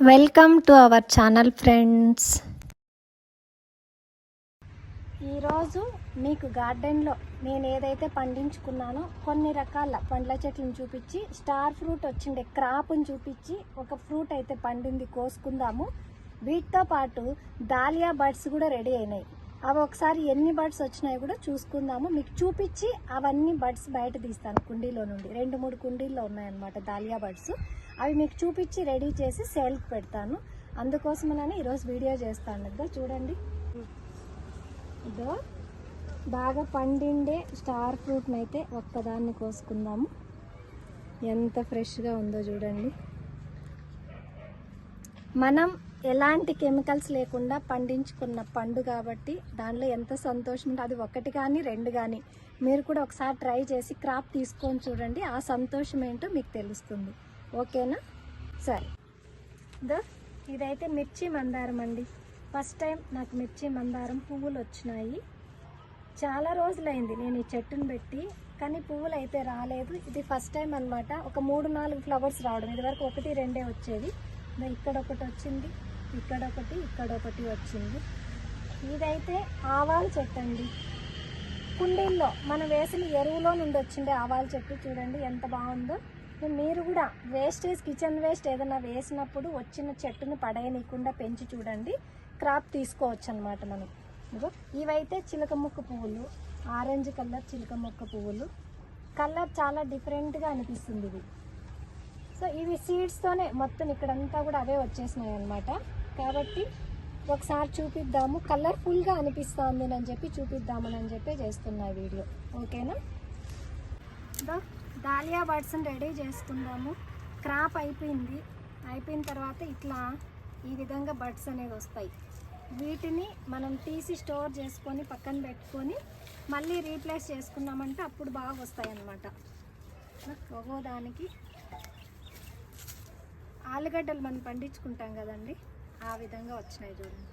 Welcome to our channel friends. ఈరోజు మీకు గార్డెన్లో నేను ఏదైతే పండించుకున్నానో కొన్ని రకాల పండ్ల చెట్లను చూపించి స్టార్ ఫ్రూట్ వచ్చిండే క్రాప్ని చూపించి ఒక ఫ్రూట్ అయితే పండింది కోసుకుందాము. వీటితో పాటు దాలియా బర్డ్స్ కూడా రెడీ అయినాయి. అవి ఒకసారి ఎన్ని బర్డ్స్ వచ్చినాయో కూడా చూసుకుందాము. మీకు చూపించి అవన్నీ బర్డ్స్ బయట తీస్తాను కుండీలో నుండి. రెండు మూడు కుండీల్లో ఉన్నాయన్నమాట దాలియా బర్డ్స్. అవి మీకు చూపించి రెడీ చేసి సేల్కి పెడతాను. అందుకోసమని ఈరోజు వీడియో చేస్తాను. ఇద్దో చూడండి. ఇదో బాగా పండిండే స్టార్ ఫ్రూట్ని అయితే ఒక్కదాన్ని కోసుకుందాము. ఎంత ఫ్రెష్గా ఉందో చూడండి. మనం ఎలాంటి కెమికల్స్ లేకుండా పండించుకున్న పండు కాబట్టి దానిలో ఎంత సంతోషం ఉంటే అది ఒకటి కానీ రెండు కానీ మీరు కూడా ఒకసారి ట్రై చేసి క్రాప్ తీసుకొని చూడండి. ఆ సంతోషం ఏంటో మీకు తెలుస్తుంది. ఓకేనా? సరే. దో ఇదైతే మిర్చి మందారం అండి. ఫస్ట్ టైం నాకు మిర్చి మందారం పువ్వులు వచ్చినాయి చాలా రోజులైంది నేను ఈ చెట్టును పెట్టి కానీ పువ్వులు అయితే రాలేదు. ఇది ఫస్ట్ టైం అన్నమాట. ఒక మూడు నాలుగు ఫ్లవర్స్ రావడం. ఇదివరకు ఒకటి రెండే వచ్చేది ఇక్కడ ఒకటి వచ్చింది. ఇక్కడ ఒకటి ఇక్కడ ఒకటి వచ్చింది. ఇదైతే ఆవాల చెట్టు అండి. కుండీల్లో మనం వేసిన ఎరువులో నుండి వచ్చిండే ఆవాల చెట్టు. చూడండి ఎంత బాగుందో. మీరు కూడా వేస్టేజ్ కిచెన్ వేస్ట్ ఏదైనా వేసినప్పుడు వచ్చిన చెట్టును పడేయనీయకుండా పెంచి చూడండి. క్రాప్ తీసుకోవచ్చు అనమాట మనం. ఇదిగో ఇవైతే చిలక ముక్క పువ్వులు ఆరెంజ్ కలర్ చిలక ముక్క పువ్వులు. కలర్ చాలా డిఫరెంట్గా అనిపిస్తుంది ఇది. సో ఇవి సీడ్స్తోనే మొత్తం ఇక్కడంతా కూడా అవే వచ్చేసినాయి అనమాట కాబట్టి ఒకసారి చూపిద్దాము. కలర్ఫుల్గా అనిపిస్తుంది అని చెప్పి చూపిద్దామని అని చెప్పి చేస్తున్నా వీడియో. ఓకేనా దాలియా బర్డ్స్ని రెడీ చేసుకుందాము క్రాప్ అయిపోయింది. అయిపోయిన తర్వాత ఇట్లా ఈ విధంగా బర్డ్స్ అనేది వస్తాయి. వీటిని మనం తీసి స్టోర్ చేసుకొని పక్కన పెట్టుకొని మళ్ళీ రీప్లేస్ చేసుకున్నామంటే అప్పుడు బాగా వస్తాయి అన్నమాట ఒక్కో దానికి ఆలుగడ్డలు మనం పండించుకుంటాం కదండి ఆ విధంగా వచ్చినాయి చూడండి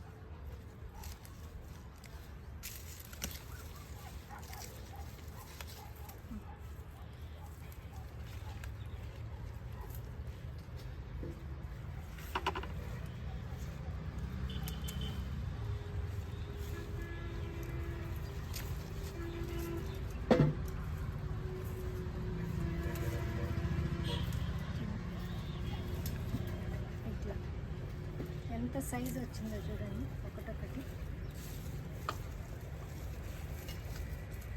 ఇట్లా ఎంత సైజ్ వచ్చిందో చూడండి ఒకటొకటి.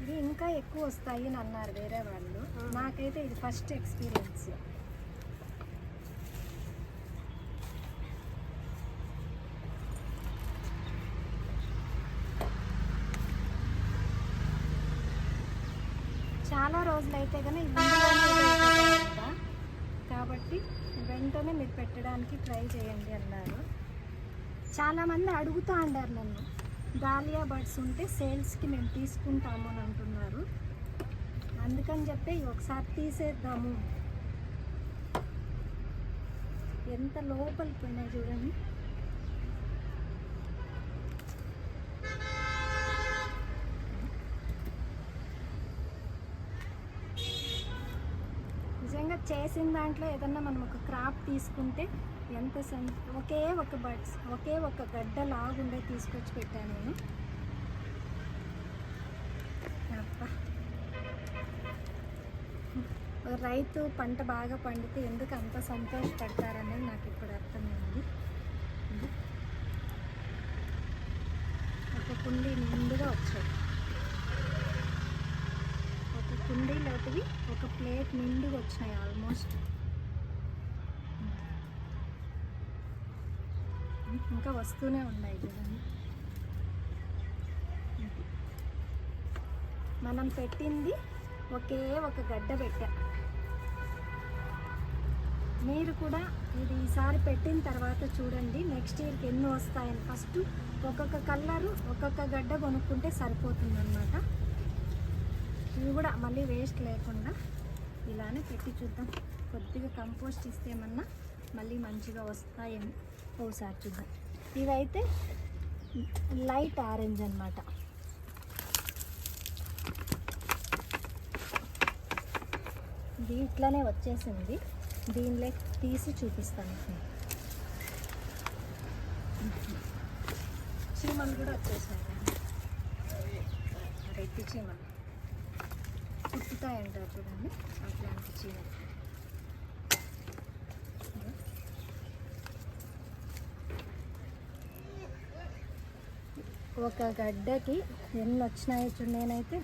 ఇది ఇంకా ఎక్కువ వస్తాయి అని అన్నారు వేరే వాళ్ళు. నాకైతే ఇది ఫస్ట్ ఎక్స్పీరియన్స్ చాలా రోజులైతే కానీ. కాబట్టి వెంటనే మీరు పెట్టడానికి ట్రై చేయండి అన్నారు. చాలామంది అడుగుతూ ఉండారు నన్ను దాలియా బర్డ్స్ ఉంటే సేల్స్కి మేము తీసుకుంటాము అని అంటున్నారు. అందుకని చెప్పి ఒకసారి తీసేద్దాము. ఎంత లోపలికి పోయినాయి చూడండి. నిజంగా చేసిన దాంట్లో ఏదన్నా మనం ఒక క్రాప్ తీసుకుంటే ఎంత సం ఒకే ఒక బర్డ్స్ ఒకే ఒక గడ్డ లాగుండే తీసుకొచ్చి పెట్టాను నేను. రైతు పంట బాగా పండితే ఎందుకు అంత సంతోషపడతారనేది నాకు ఇప్పుడు అర్థమైంది. ఒక కుండీ నిండుగా వచ్చాయి. ఒక కుండీలోటివి ఒక ప్లేట్ నిండుగా వచ్చినాయి ఆల్మోస్ట్. ఇంకా వస్తూనే ఉన్నాయి చూడండి. మనం పెట్టింది ఒకే ఒక గడ్డ పెట్టా. మీరు కూడా ఇది ఈసారి పెట్టిన తర్వాత చూడండి నెక్స్ట్ ఇయర్కి ఎన్ని వస్తాయని. ఫస్ట్ ఒక్కొక్క కలరు ఒక్కొక్క గడ్డ కొనుక్కుంటే సరిపోతుంది అనమాట ఇవి కూడా మళ్ళీ వేస్ట్ లేకుండా ఇలానే పెట్టి చూద్దాం. కొద్దిగా కంపోస్ట్ ఇస్తేమన్నా మళ్ళీ మంచిగా వస్తాయని ఒకసారి చూద్దాం. ఇవైతే లైట్ ఆరెంజ్ అనమాట ఇది ఇట్లానే వచ్చేసింది. దీనిలో తీసి చూపిస్తాను చీమలు కూడా వచ్చేసాయి. రెడ్డి చీమలు. పుట్టుతాయంటారు చూడండి. అట్లాంటి చీమలు. ఒక గడ్డకి ఎన్ని వచ్చినాయో చూడు నేనైతే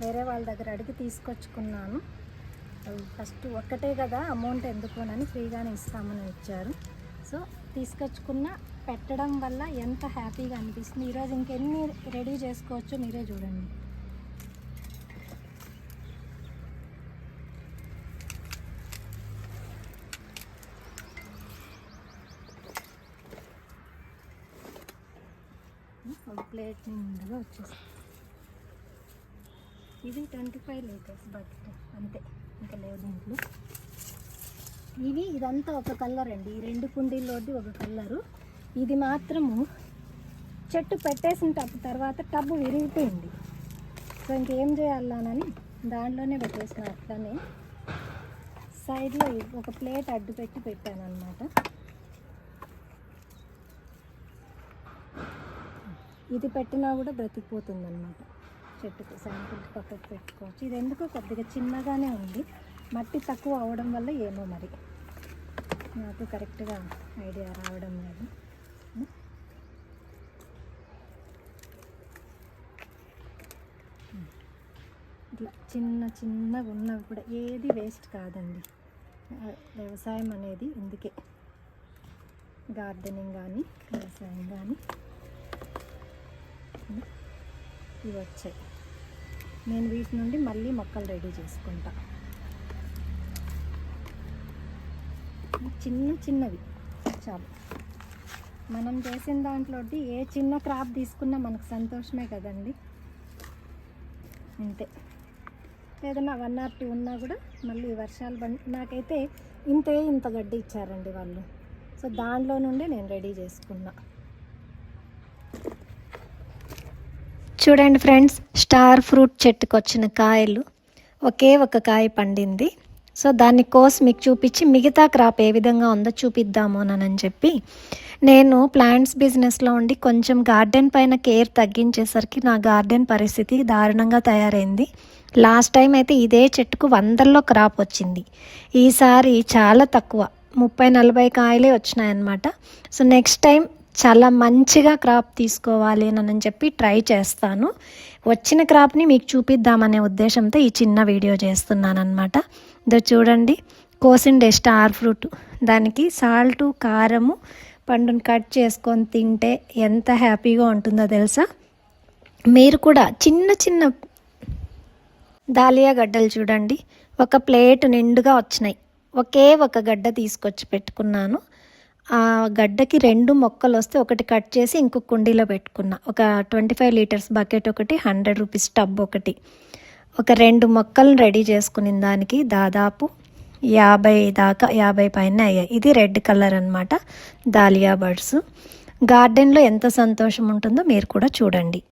వేరే వాళ్ళ దగ్గర అడిగి తీసుకొచ్చుకున్నాను. ఫస్ట్ ఒక్కటే కదా అమౌంట్ ఎందుకోనని ఫ్రీగానే ఇస్తామని ఇచ్చారు. సో తీసుకొచ్చుకున్న పెట్టడం వల్ల ఎంత హ్యాపీగా అనిపిస్తుంది. ఈరోజు ఇంకెన్ని రెడీ చేసుకోవచ్చో మీరే చూడండి. ఒక ప్లేట్ నిండుగా వచ్చేసి ఇది ట్వంటీ ఫైవ్ లీటర్స్ బకెట్ అంతే. ఇంకా లేవు దీంట్లో. ఇవి ఇదంతా ఒక కలర్ అండి. ఈ రెండు కుండీల్లోది ఒక కలరు. ఇది మాత్రము చెట్టు పెట్టేసిన టబ్ తర్వాత టబ్బు విరిగిపోయింది. సో ఇంకేం చేయాలని దాంట్లోనే పెట్టేసిన అట్లానే సైడ్లో ఒక ప్లేట్ అడ్డు పెట్టి పెట్టాను అనమాట ఇది పెట్టినా కూడా బ్రతికిపోతుంది అనమాట చెట్టుకు శాంపుల్కి పక్కకు పెట్టుకోవచ్చు. ఇది ఎందుకో కొద్దిగా చిన్నగానే ఉంది. మట్టి తక్కువ అవడం వల్ల ఏమో మరి. నాకు కరెక్ట్గా ఐడియా రావడం లేదు. ఇట్లా చిన్న చిన్నగా ఉన్నవి కూడా ఏది వేస్ట్ కాదండి. వ్యవసాయం అనేది ఇందుకే. గార్డెనింగ్ కానీ వ్యవసాయం కానీ. ఇవి వచ్చాయి. నేను వీటి నుండి మళ్ళీ మొక్కలు రెడీ చేసుకుంటా. చిన్న చిన్నవి చాలు. మనం చేసిన దాంట్లో ఏ చిన్న క్రాప్ తీసుకున్నా మనకు సంతోషమే కదండి. అంతే ఏదైనా వన్ ఆర్ టూ ఉన్నా కూడా మళ్ళీ వర్షాలు బండి నాకైతే ఇంతే ఇంత గడ్డి ఇచ్చారండి వాళ్ళు. సో దానిలో నుండే నేను రెడీ చేసుకున్నా. చూడండి ఫ్రెండ్స్ స్టార్ ఫ్రూట్ చెట్టుకు వచ్చిన కాయలు ఒకే ఒక కాయ పండింది. సో దాన్ని కోసి మీకు చూపించి మిగతా క్రాప్ ఏ విధంగా ఉందో చూపిద్దాము అని చెప్పి నేను ప్లాంట్స్ బిజినెస్లో ఉండి కొంచెం గార్డెన్ పైన కేర్ తగ్గించేసరికి నా గార్డెన్ పరిస్థితి దారుణంగా తయారైంది. లాస్ట్ టైం అయితే ఇదే చెట్టుకు వందల్లో క్రాప్ వచ్చింది. ఈసారి చాలా తక్కువ ముప్పై నలభై కాయలే వచ్చినాయన్నమాట. సో నెక్స్ట్ టైం చాలా మంచిగా క్రాప్ తీసుకోవాలి అని చెప్పి ట్రై చేస్తాను. వచ్చిన క్రాప్ని మీకు చూపిద్దామనే ఉద్దేశంతో ఈ చిన్న వీడియో చేస్తున్నాను అనమాట ఇదో చూడండి కోసిండే స్టార్ ఫ్రూట్. దానికి సాల్టు కారము పండుని కట్ చేసుకొని తింటే ఎంత హ్యాపీగా ఉంటుందో తెలుసా? మీరు కూడా చిన్న చిన్న దాలియా గడ్డలు చూడండి. ఒక ప్లేట్ నిండుగా వచ్చినాయి. ఒకే ఒక గడ్డ తీసుకొచ్చి పెట్టుకున్నాను. ఆ గడ్డకి రెండు మొక్కలు వస్తే ఒకటి కట్ చేసి ఇంకొక కుండీలో పెట్టుకున్నా. ఒక ట్వంటీ ఫైవ్ లీటర్స్ బకెట్ ఒకటి హండ్రెడ్ రూపీస్ టబ్ ఒకటి. ఒక రెండు మొక్కలను రెడీ చేసుకుని దానికి దాదాపు యాభై దాకా యాభై పైన అయ్యాయి. ఇది రెడ్ కలర్ అనమాట దాలియా బర్డ్స్. గార్డెన్లో ఎంత సంతోషం ఉంటుందో మీరు కూడా చూడండి.